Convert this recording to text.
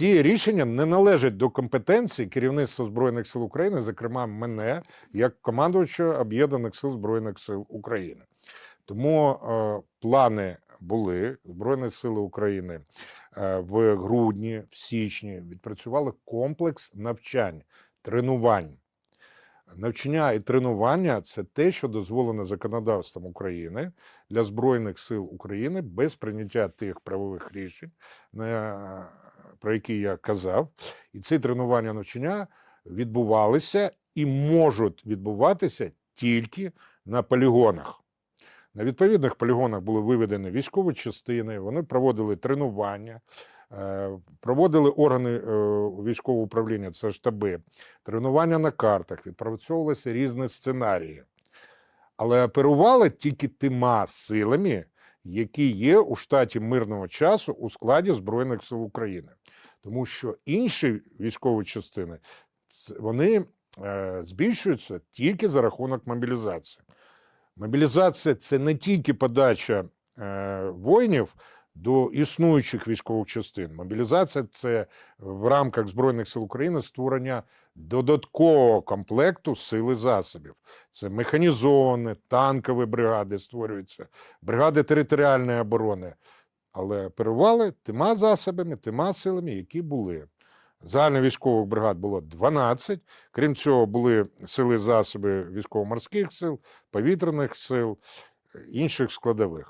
ці рішення не належать до компетенції керівництва Збройних сил України, зокрема мене, як командувача Об'єднаних сил Збройних сил України. Тому е, плани були Збройні Сили України е, в грудні, в січні відпрацювали комплекс навчань, тренувань. Навчання і тренування це те, що дозволено законодавством України для Збройних сил України без прийняття тих правових рішень, про які я казав. І ці тренування навчання відбувалися і можуть відбуватися тільки на полігонах. На відповідних полігонах були виведені військові частини, вони проводили тренування, е, проводили органи е, військового управління, це штаби, тренування на картах, відпрацьовувалися різні сценарії. Але оперували тільки тима силами, які є у штаті мирного часу у складі Збройних сил України. Тому що інші військові частини вони е, збільшуються тільки за рахунок мобілізації. Мобілізація це не тільки подача е, воїнів до існуючих військових частин. Мобілізація це в рамках Збройних сил України створення додаткового комплекту сил і засобів. Це механізовані, танкові бригади створюються, бригади територіальної оборони. Але оперували тима засобами, тима силами, які були. Загальновійськових бригад було 12. Крім цього, були сили засоби військово-морських сил, повітряних сил, інших складових.